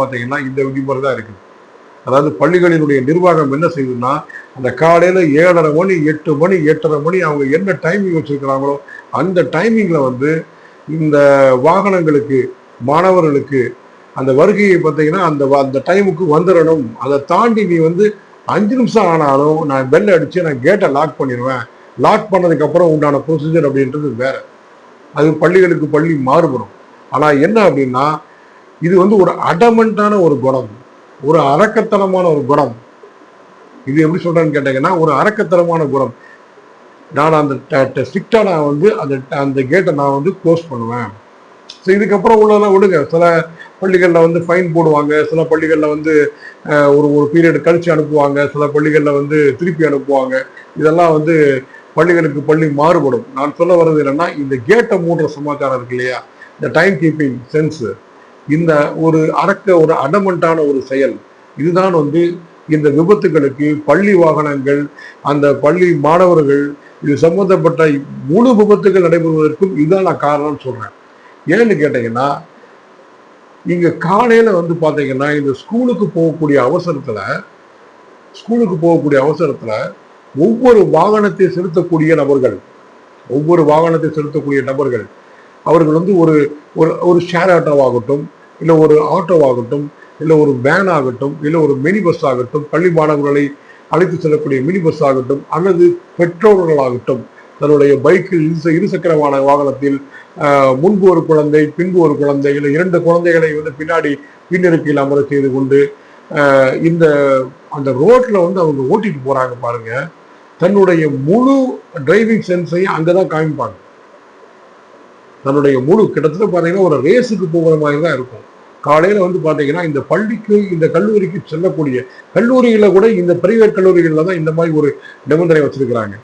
பார்த்தீங்கன்னா இந்த விதிமுறை தான் இருக்குது. அதாவது பள்ளிகளினுடைய நிர்வாகம் என்ன செய்யுதுன்னா அந்த காலையில் ஏழரை மணி எட்டு மணி எட்டரை மணி அவங்க என்ன டைமிங் வச்சிருக்கிறாங்களோ அந்த டைமிங்கில் வந்து இந்த வாகனங்களுக்கு மாணவர்களுக்கு அந்த வருகையை பார்த்தீங்கன்னா அந்த வ- அந்த டைமுக்கு வந்துடணும். அதை தாண்டி நீ வந்து அஞ்சு நிமிஷம் ஆனாலும் நான் பெல் அடித்து நான் கேட்டை லாக் பண்ணிடுவேன். லாக் பண்ணதுக்கப்புறம் உண்டான ப்ரொசீஜர் அப்படின்றது வேறு. அது பள்ளிகளுக்கு பள்ளி மாறுபடும். ஆனால் என்ன அப்படின்னா இது வந்து ஒரு அடமெண்டான ஒரு குணம். ஒரு அரக்கத்தனமான ஒரு குணம். இது எப்படி சொல்றேன்னு கேட்டீங்கன்னா ஒரு அரக்கத்தனமான குணம். நான் அந்த ஸ்ட்ரிக்டா நான் வந்து அந்த அந்த கேட்டை நான் வந்து க்ளோஸ் பண்ணுவேன். ஸோ இதுக்கப்புறம் உள்ளதெல்லாம் விடுங்க. சில பள்ளிகளில் வந்து ஃபைன் போடுவாங்க. சில பள்ளிகளில் வந்து ஒரு ஒரு பீரியட் கழிச்சு அனுப்புவாங்க. சில பள்ளிகளில் வந்து திருப்பி அனுப்புவாங்க. இதெல்லாம் வந்து பள்ளிகளுக்கு பள்ளி மாறுபடும். நான் சொல்ல வர்றது என்னன்னா இந்த கேட்டை மூடுற சமாச்சாரம் இருக்கு இல்லையா? இந்த டைம் கீப்பிங் சென்ஸு இந்த ஒரு அடக்க ஒரு அடமண்டான ஒரு செயல். இதுதான் வந்து இந்த விபத்துகளுக்கு பள்ளி வாகனங்கள் அந்த பள்ளி மாணவர்கள் இது சம்பந்தப்பட்ட முழு விபத்துகள் நடைபெறுவதற்கும் இதுதான் நான் காரணம்னு சொல்றேன். ஏன்னு கேட்டீங்கன்னா இங்க காலையில வந்து பாத்தீங்கன்னா இந்த ஸ்கூலுக்கு போகக்கூடிய அவசரத்துல ஸ்கூலுக்கு போகக்கூடிய அவசரத்துல ஒவ்வொரு வாகனத்தை செலுத்தக்கூடிய நபர்கள் ஒவ்வொரு வாகனத்தை செலுத்தக்கூடிய நபர்கள் அவர்கள் வந்து ஒரு ஒரு ஒரு ஷேர் ஆட்டோவாகட்டும் இல்லை ஒரு ஆட்டோவாகட்டும் இல்லை ஒரு வேன் ஆகட்டும் இல்லை ஒரு மினி பஸ் ஆகட்டும் பள்ளி மாணவர்களை அழைத்து செல்லக்கூடிய மினி பஸ் ஆகட்டும் அல்லது பெற்றோர்களாகட்டும் தன்னுடைய பைக்கில் இரு இருசக்கர வாகன வாகனத்தில் முன்பு ஒரு குழந்தை பின்பு ஒரு குழந்தை இல்லை இரண்டு குழந்தைகளை வந்து பின்னாடி பின்னிருக்கையில் அமர செய்து கொண்டு இந்த அந்த ரோட்டில் வந்து அவங்க ஓட்டிட்டு போகிறாங்க பாருங்க. தன்னுடைய முழு டிரைவிங் சென்ஸையும் அங்கதான் காமிப்பாங்க. தன்னுடைய முழு கிட்டத்தட்ட பாத்தீங்கன்னா ஒரு ரேஸுக்கு போகிற மாதிரி தான் இருக்கும். காலையில வந்து பாத்தீங்கன்னா இந்த பள்ளிக்கு இந்த கல்லூரிக்கு செல்லக்கூடிய கல்லூரியில கூட இந்த பிரைவேட் கல்லூரிகளில் தான் இந்த மாதிரி ஒரு நிபந்தனை வச்சிருக்கிறாங்க.